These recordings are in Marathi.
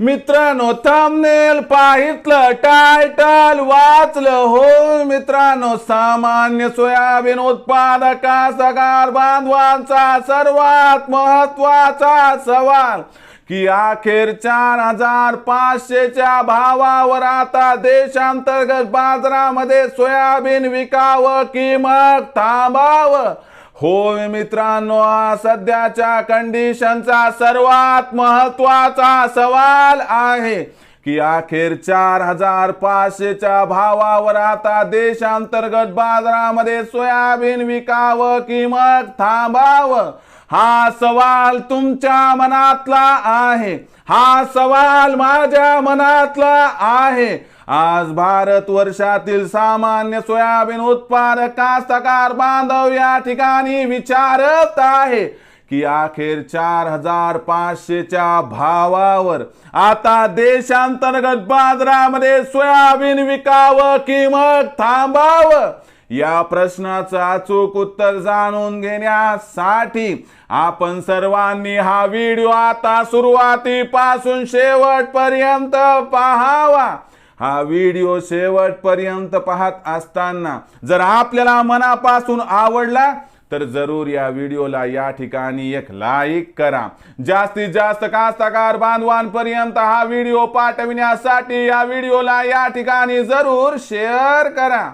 मित्रांनो थंबनेल पाहितलं टायटल वाचलं हो मित्रांनो सामान्य सोयाबीन उत्पादका सगार बांधवांचा सर्वात महत्त्वाचा सवाल की अखेर चार हजार पाचशेच्या भावावर आता देशांतर्गत बाजारामध्ये सोयाबीन विकावं की मग थांबावं? होय मित्रांनो सध्याच्या कंडिशनचा सर्वात महत्त्वाचा सवाल आहे की अखेर चार हजार पाचशेच्या भावावर आता देशांतर्गत बाजारामध्ये सोयाबीन विकावं की मग थांबावं? हा सवाल तुमच्या मनातला आहे. हा सवाल माझ्या मनातला आहे. आज भारत वर्षातील सामान्य सोयाबीन उत्पादक कास्तकार बांधव या ठिकाणी विचारत आहे की अखेर चार हजार पाचशेच्या भावावर आता देशांतर्गत बाजारामध्ये सोयाबीन विकावं की मग थांबावं? या प्रश्नाचं अचूक उत्तर जाणून घेण्यासाठी आपण सर्वांनी हा व्हिडिओ आता सुरुवातीपासून शेवटपर्यंत पाहावा. हा व्हिडिओ शेवटपर्यंत पाहत असताना जर आपल्याला मनापासून आवडला तर जरूर या व्हिडिओला या ठिकाणी एक लाईक करा. जास्तीत जास्त कास्तकार बांधवांपर्यंत हा व्हिडिओ पाठविण्यासाठी या व्हिडिओला या ठिकाणी जरूर शेअर करा.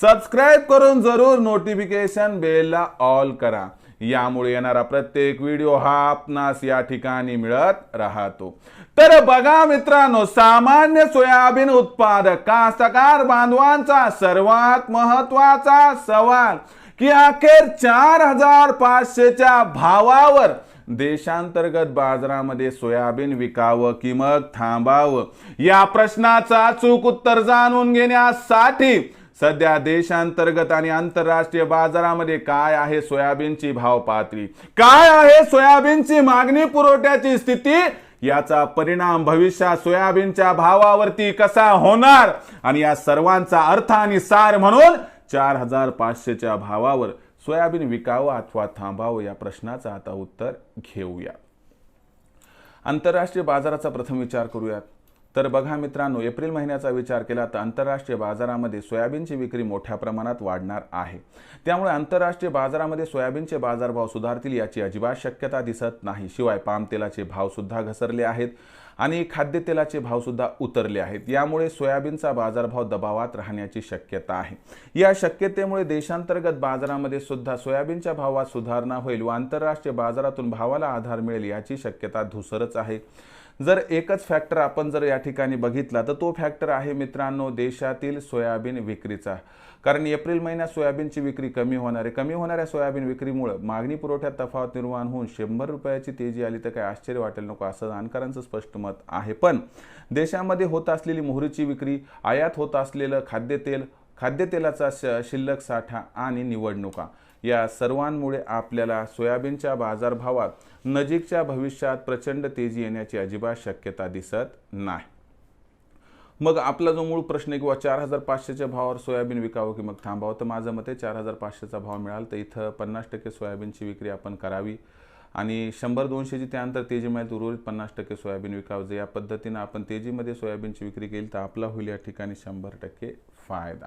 सबस्क्राईब करून जरूर नोटिफिकेशन बेलला ऑल करा. यामुळे येणारा प्रत्येक व्हिडिओ हा आपणास या ठिकाणी मिळत राहतो. तर बघा मित्रांनो सामान्य सोयाबीन उत्पादक कास्तकार बांधवांचा सर्वात महत्त्वाचा सवाल की अखेर चार हजार पाचशेच्या भावावर देशांतर्गत बाजारामध्ये सोयाबीन विकावं की मग थांबावं? या प्रश्नाचा अचूक उत्तर जाणून घेण्यासाठी सध्या देशांतर्गत आणि आंतरराष्ट्रीय बाजारामध्ये काय आहे सोयाबीनची भाव पातळी काय आहे सोयाबीनची मागणी पुरवठ्याची स्थिती? याचा परिणाम भविष्यात सोयाबीनच्या भावावरती कसा होणार? आणि या सर्वांचा अर्थ आणि सार म्हणून चार हजार पाचशेच्या भावावर सोयाबीन विकावं अथवा थांबावं या प्रश्नाचं आता उत्तर घेऊया. आंतरराष्ट्रीय बाजाराचा प्रथम विचार करूयात. तर बघा मित्रांनो एप्रिल महिन्याचा विचार केला तर आंतरराष्ट्रीय बाजारामध्ये सोयाबीनची विक्री मोठ्या प्रमाणात वाढणार आहे. त्यामुळे आंतरराष्ट्रीय बाजारामध्ये सोयाबीनचे बाजारभाव सुधारतील याची अजिबात शक्यता दिसत नाही. शिवाय पाम तेलाचे घसरले आहेत आणि खाद्यतेलाचे भावसुद्धा उतरले आहेत. यामुळे सोयाबीनचा बाजारभाव दबावात राहण्याची शक्यता आहे. या शक्यतेमुळे देशांतर्गत बाजारामध्ये सुद्धा सोयाबीनच्या भावात सुधारणा होईल व आंतरराष्ट्रीय बाजारातून भावाला आधार मिळेल याची शक्यता धुसरच आहे. जर एकच फॅक्टर आपण जर या ठिकाणी बघितला तर तो फॅक्टर आहे मित्रांनो देशातील सोयाबीन विक्रीचा. कारण एप्रिल महिन्यात सोयाबीनची विक्री कमी होणार आहे. कमी होणाऱ्या सोयाबीन विक्रीमुळे मागणी पुरवठ्यात तफावत निर्माण होऊन शंभर रुपयाची तेजी आली तर काय आश्चर्य वाटेल नको असं जाणकारांचं स्पष्ट मत आहे. पण देशामध्ये होत असलेली मोहरीची विक्री आयात होत असलेलं खाद्यतेल खाद्यतेलाचा श शिल्लक साठा आणि निवडणुका. या सर्वांमुळे आपल्याला सोयाबीनच्या बाजारभावात नजीकच्या भविष्यात प्रचंड तेजी येण्याची अजिबात शक्यता दिसत नाही. मग आपला जो मूळ प्रश्न आहे किंवा चार हजार पाचशेच्या भावावर सोयाबीन विकावं की मग थांबावं? तर माझं मते चार हजार पाचशेचा भाव मिळाला तर इथं पन्नास टक्के सोयाबीनची विक्री आपण करावी. आणि शंभर दोनशेची त्यानंतर तेजी मिळेल उर्वरित पन्नास टक्के सोयाबीन विकावं. जर या पद्धतीनं आपण तेजीमध्ये सोयाबीनची विक्री केली तर आपला होईल या ठिकाणी शंभर टक्के फायदा.